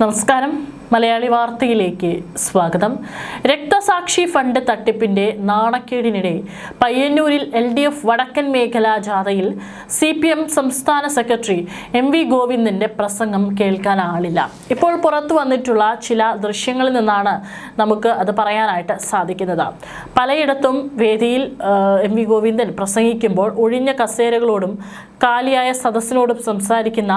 നമസ്കാരം. മലയാളി വാർത്തയിലേക്ക് സ്വാഗതം. രക്തസാക്ഷി ഫണ്ട് തട്ടിപ്പിന്റെ നാണക്കേടിനിടെ പയ്യന്നൂരിൽ എൽ ഡി എഫ് വടക്കൻ മേഖലാ ജാഥയിൽ സി പി എം സംസ്ഥാന സെക്രട്ടറി എം വി ഗോവിന്ദന്റെ പ്രസംഗം കേൾക്കാൻ ആളില്ല. ഇപ്പോൾ പുറത്തു വന്നിട്ടുള്ള ചില ദൃശ്യങ്ങളിൽ നിന്നാണ് നമുക്ക് അത് പറയാനായിട്ട് സാധിക്കുന്നത്. പലയിടത്തും വേദിയിൽ എം വി ഗോവിന്ദൻ പ്രസംഗിക്കുമ്പോൾ ഒഴിഞ്ഞ കസേരകളോടും കാലിയായ സദസ്സിനോടും സംസാരിക്കുന്ന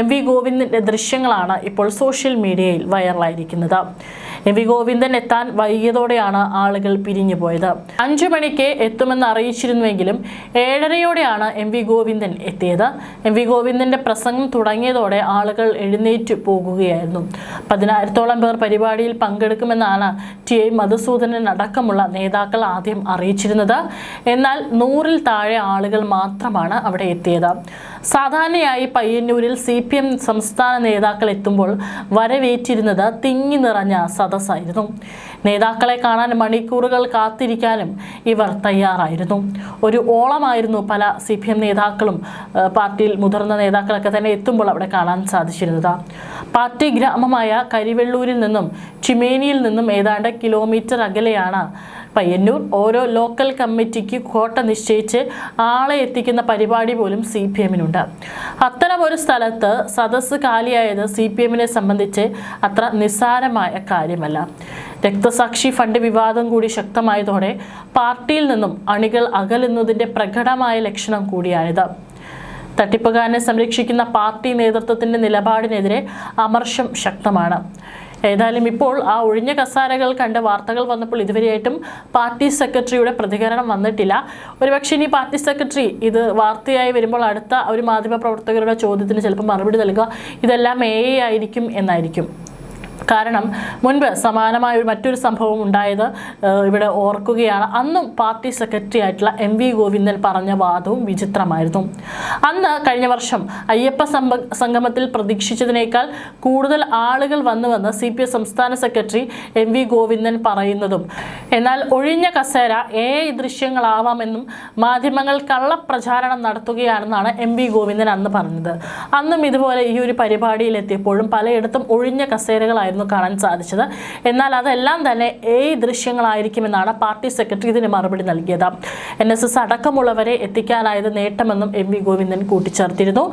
എം വി ഗോവിന്ദന്റെ ദൃശ്യങ്ങളാണ് ഇപ്പോൾ സോഷ്യൽ മീഡിയയിൽ വൈറലായിരിക്കുന്നത് എം വി ഗോവിന്ദൻ എത്താൻ വൈകിയതോടെയാണ് ആളുകൾ പിരിഞ്ഞു പോയത്. അഞ്ചു മണിക്ക് എത്തുമെന്ന് അറിയിച്ചിരുന്നുവെങ്കിലും ഏഴരയോടെയാണ് എം വി ഗോവിന്ദൻ എത്തിയത്. എം വി ഗോവിന്ദന്റെ പ്രസംഗം തുടങ്ങിയതോടെ ആളുകൾ എഴുന്നേറ്റ് പോകുകയായിരുന്നു. പതിനായിരത്തോളം പേർ പരിപാടിയിൽ പങ്കെടുക്കുമെന്നാണ് ടി ഐ മധുസൂദനൻ അടക്കമുള്ള നേതാക്കൾ ആദ്യം അറിയിച്ചിരുന്നത്. എന്നാൽ നൂറിൽ താഴെ ആളുകൾ മാത്രമാണ് അവിടെ എത്തിയത്. സാധാരണയായി പയ്യന്നൂരിൽ സി സംസ്ഥാന നേതാക്കൾ എത്തുമ്പോൾ വരവേറ്റിരുന്നത് തിങ്ങി നിറഞ്ഞ സദസ്സായിരുന്നു നേതാക്കളെ കാണാൻ മണിക്കൂറുകൾ കാത്തിരിക്കാനും ഇവർ തയ്യാറായിരുന്നു. ഒരു ഓളമായിരുന്നു പല സി പി എം നേതാക്കളും പാർട്ടിയിൽ മുതിർന്ന നേതാക്കളൊക്കെ തന്നെ എത്തുമ്പോൾ അവിടെ കാണാൻ സാധിച്ചിരുന്നത്. പാർട്ടി ഗ്രാമമായ കരിവെള്ളൂരിൽ നിന്നും ചിമേനിയിൽ നിന്നും ഏതാണ്ട് കിലോമീറ്റർ അകലെയാണ് പയ്യന്നൂർ ഓരോ ലോക്കൽ കമ്മിറ്റിക്ക് കോട്ട നിശ്ചയിച്ച് ആളെ എത്തിക്കുന്ന പരിപാടി പോലും സി പി എമ്മിനുണ്ട് അത്തരം ഒരു സ്ഥലത്ത് സദസ്സ് കാലിയായത് സി പി എമ്മിനെ സംബന്ധിച്ച് അത്ര നിസ്സാരമായ കാര്യമല്ല. രക്തസാക്ഷി ഫണ്ട് വിവാദം കൂടി ശക്തമായതോടെ പാർട്ടിയിൽ നിന്നും അണികൾ അകലുന്നതിന്റെ പ്രകടമായ ലക്ഷണം കൂടിയാണിത് തട്ടിപ്പുകാരനെ സംരക്ഷിക്കുന്ന പാർട്ടി നേതൃത്വത്തിന്റെ നിലപാടിനെതിരെ അമർഷം ശക്തമാണ്. ഏതായാലും ഇപ്പോൾ ആ ഒഴിഞ്ഞ കസാരകൾ കണ്ട് വാർത്തകൾ വന്നപ്പോൾ ഇതുവരെയായിട്ടും പാർട്ടി സെക്രട്ടറിയുടെ പ്രതികരണം വന്നിട്ടില്ല. ഒരുപക്ഷെ ഇനി പാർട്ടി സെക്രട്ടറി ഇത് വാർത്തയായി വരുമ്പോൾ അടുത്ത ഒരു മാധ്യമ പ്രവർത്തകരുടെ ചോദ്യത്തിന് ചിലപ്പോൾ മറുപടി നൽകുക. ഇതെല്ലാം എ ആയിരിക്കും എന്നായിരിക്കും. കാരണം മുൻപ് സമാനമായ മറ്റൊരു സംഭവം ഉണ്ടായത് ഇവിടെ ഓർക്കുകയാണ്. അന്നും പാർട്ടി സെക്രട്ടറി ആയിട്ടുള്ള എം വി ഗോവിന്ദൻ പറഞ്ഞ വാദവും വിചിത്രമായിരുന്നു. അന്ന് കഴിഞ്ഞ വർഷം അയ്യപ്പ സംഗമത്തിൽ പ്രതീക്ഷിച്ചതിനേക്കാൾ കൂടുതൽ ആളുകൾ വന്നുവെന്ന് സി പി സംസ്ഥാന സെക്രട്ടറി എം വി ഗോവിന്ദൻ പറയുന്നതും. എന്നാൽ ഒഴിഞ്ഞ കസേര ഏ ദൃശ്യങ്ങളാവാമെന്നും മാധ്യമങ്ങൾ കള്ളപ്രചാരണം നടത്തുകയാണെന്നാണ് എം വി ഗോവിന്ദൻ അന്ന് പറഞ്ഞത്. അന്നും ഇതുപോലെ ഈ ഒരു പരിപാടിയിലെത്തിയപ്പോഴും പലയിടത്തും ഒഴിഞ്ഞ കസേരകളായിരുന്നു കാണാൻ സാധിച്ചത്. എന്നാൽ അതെല്ലാം തന്നെ ഏ ദൃശ്യങ്ങളായിരിക്കുമെന്നാണ് പാർട്ടി സെക്രട്ടറി ഇതിന് മറുപടി നൽകിയത്. എൻ എസ് എസ് അടക്കമുള്ളവരെ എത്തിക്കാനായത് നേട്ടമെന്നും എം വി ഗോവിന്ദൻ കൂട്ടിച്ചേർത്തിരുന്നു.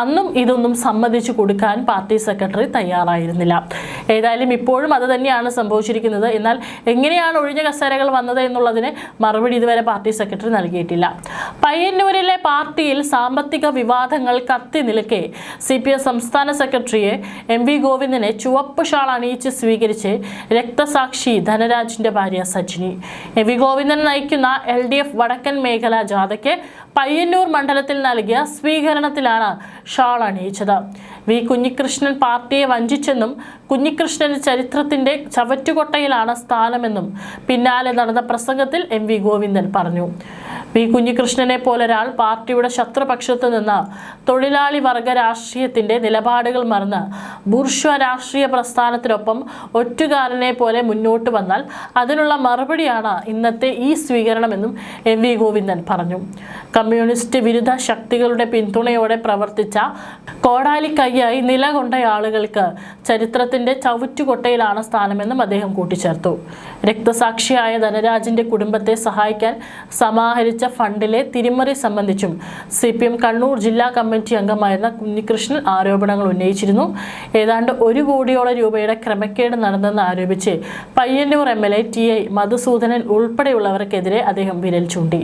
അന്നും ഇതൊന്നും സമ്മതിച്ചു കൊടുക്കാൻ പാർട്ടി സെക്രട്ടറി തയ്യാറായിരുന്നില്ല. ഏതായാലും ഇപ്പോഴും അത് തന്നെയാണ് സംഭവിച്ചിരിക്കുന്നത്. എന്നാൽ എങ്ങനെയാണ് ഒഴിഞ്ഞ കസേരകൾ വന്നത് എന്നുള്ളതിന് മറുപടി ഇതുവരെ പാർട്ടി സെക്രട്ടറി നൽകിയിട്ടില്ല. പയ്യന്നൂരിലെ പാർട്ടിയിൽ സാമ്പത്തിക വിവാദങ്ങൾ കത്തി നിൽക്കെ സി പി എം സംസ്ഥാന സെക്രട്ടറിയെ എം വി ഗോവിന്ദനെ ചുവപ്പ് ഷാൾ അണിയിച്ച് സ്വീകരിച്ച് രക്തസാക്ഷി ധനരാജിന്റെ ഭാര്യ സജിനി. എം വി ഗോവിന്ദൻ നയിക്കുന്ന എൽ ഡി എഫ് വടക്കൻ മേഖല ജാഥയ്ക്ക് പയ്യന്നൂർ മണ്ഡലത്തിൽ നൽകിയ സ്വീകരണത്തിലാണ് ഷാൾ അണിയിച്ചത്. വി കുഞ്ഞികൃഷ്ണൻ പാർട്ടിയെ വഞ്ചിച്ചെന്നും കുഞ്ഞികൃഷ്ണന് ചരിത്രത്തിന്റെ ചവറ്റുകൊട്ടയിലാണ് സ്ഥാനമെന്നും പിന്നാലെ നടന്ന പ്രസംഗത്തിൽ എം വി ഗോവിന്ദൻ പറഞ്ഞു. വി. കുഞ്ഞികൃഷ്ണനെ പോലൊരാൾ പാർട്ടിയുടെ ശത്രുപക്ഷത്ത് നിന്ന് തൊഴിലാളി വർഗ രാഷ്ട്രീയത്തിന്റെ നിലപാടുകൾ മറന്ന് ബുർഷ്വ രാഷ്ട്രീയ പ്രസ്ഥാനത്തിനൊപ്പം ഒറ്റുകാരനെ പോലെ മുന്നോട്ട് വന്നാൽ അതിനുള്ള മറുപടിയാണ് ഇന്നത്തെ ഈ സ്വീകരണമെന്നും എം വി. ഗോവിന്ദൻ പറഞ്ഞു. കമ്മ്യൂണിസ്റ്റ് വിരുദ്ധ ശക്തികളുടെ പിന്തുണയോടെ പ്രവർത്തിച്ച കോടാലിക്കൈയായി നിലകൊണ്ട ആളുകൾക്ക് ചരിത്രത്തിന്റെ ചവിറ്റുകൊട്ടയിലാണ് സ്ഥാനമെന്നും അദ്ദേഹം കൂട്ടിച്ചേർത്തു. രക്തസാക്ഷിയായ ധനരാജിന്റെ കുടുംബത്തെ സഹായിക്കാൻ സമാഹരിച്ച ഫണ്ടിലെ തിരിമറി സംബന്ധിച്ചും സി പി എം കണ്ണൂർ ജില്ലാ കമ്മിറ്റി അംഗമായിരുന്ന കുഞ്ഞികൃഷ്ണൻ ആരോപണങ്ങൾ ഉന്നയിച്ചിരുന്നു. ഏതാണ്ട് ഒരു കോടിയോളം രൂപയുടെ ക്രമക്കേട് നടന്നെന്ന് ആരോപിച്ച് Payyanur M L A T I Madhusoodanan ഉൾപ്പെടെയുള്ളവർക്കെതിരെ അദ്ദേഹം വിരൽ ചൂണ്ടി.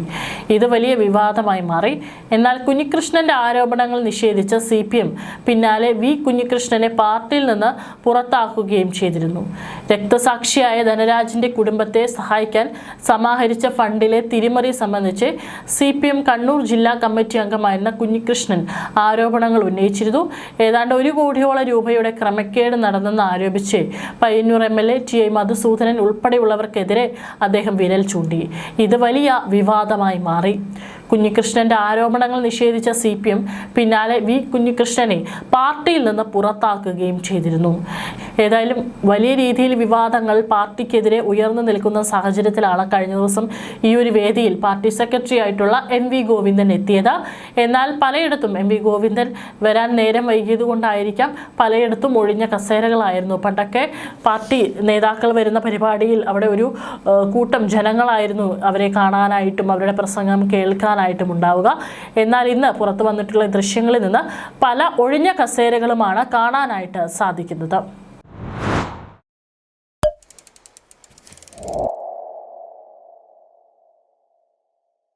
ഇത് വലിയ വിവാദമായി മാറി. എന്നാൽ കുഞ്ഞികൃഷ്ണന്റെ ആരോപണങ്ങൾ നിഷേധിച്ച സി പി എം പിന്നാലെ വി കുഞ്ഞികൃഷ്ണനെ പാർട്ടിയിൽ നിന്ന് പുറത്താക്കുകയും ചെയ്തിരുന്നു. രക്തസാക്ഷിയായ ധനരാജിന്റെ കുടുംബത്തെ സഹായിക്കാൻ സമാഹരിച്ച ഫണ്ടിലെ തിരിമറി സംബന്ധിച്ച് സി പി എം കണ്ണൂർ ജില്ലാ കമ്മിറ്റി അംഗമായിരുന്ന കുഞ്ഞികൃഷ്ണൻ ആരോപണങ്ങൾ ഉന്നയിച്ചിരുന്നു. ഏതാണ്ട് ഒരു കോടിയോളം രൂപയുടെ ക്രമക്കേട് നടന്നെന്ന് ആരോപിച്ച് Payyanur M L A T I Madhusoodanan ഉൾപ്പെടെയുള്ളവർക്കെതിരെ അദ്ദേഹം വിരൽ ചൂണ്ടി. ഇത് വലിയ വിവാദമായി മാറി. കുഞ്ഞികൃഷ്ണന്റെ ആരോപണങ്ങൾ നിഷേധിച്ച സി പി എം പിന്നാലെ വി കുഞ്ഞികൃഷ്ണനെ പാർട്ടിയിൽ നിന്ന് പുറത്താക്കുകയും ചെയ്തിരുന്നു. ഏതായാലും വലിയ രീതിയിൽ വിവാദങ്ങൾ പാർട്ടിക്കെതിരെ ഉയർന്നു നിൽക്കുന്ന സാഹചര്യത്തിലാണ് കഴിഞ്ഞ ദിവസം ഈ ഒരു വേദിയിൽ പാർട്ടി സെക്രട്ടറി ആയിട്ടുള്ള എം വി ഗോവിന്ദൻ എത്തിയത്. എന്നാൽ പലയിടത്തും എം വി ഗോവിന്ദൻ വരാൻ നേരം വൈകിയത് കൊണ്ടായിരിക്കാം പലയിടത്തും ഒഴിഞ്ഞ കസേരകളായിരുന്നു. പണ്ടൊക്കെ പാർട്ടി നേതാക്കൾ വരുന്ന പരിപാടിയിൽ അവിടെ ഒരു കൂട്ടം ജനങ്ങളായിരുന്നു അവരെ കാണാനായിട്ടും അവരുടെ പ്രസംഗം കേൾക്കാനായിട്ടും ഉണ്ടാവുക. എന്നാൽ ഇന്ന് പുറത്തു വന്നിട്ടുള്ള ദൃശ്യങ്ങളിൽ നിന്ന് പല ഒഴിഞ്ഞ കസേരകളുമാണ് കാണാനായിട്ട് സാധിക്കുന്നത്.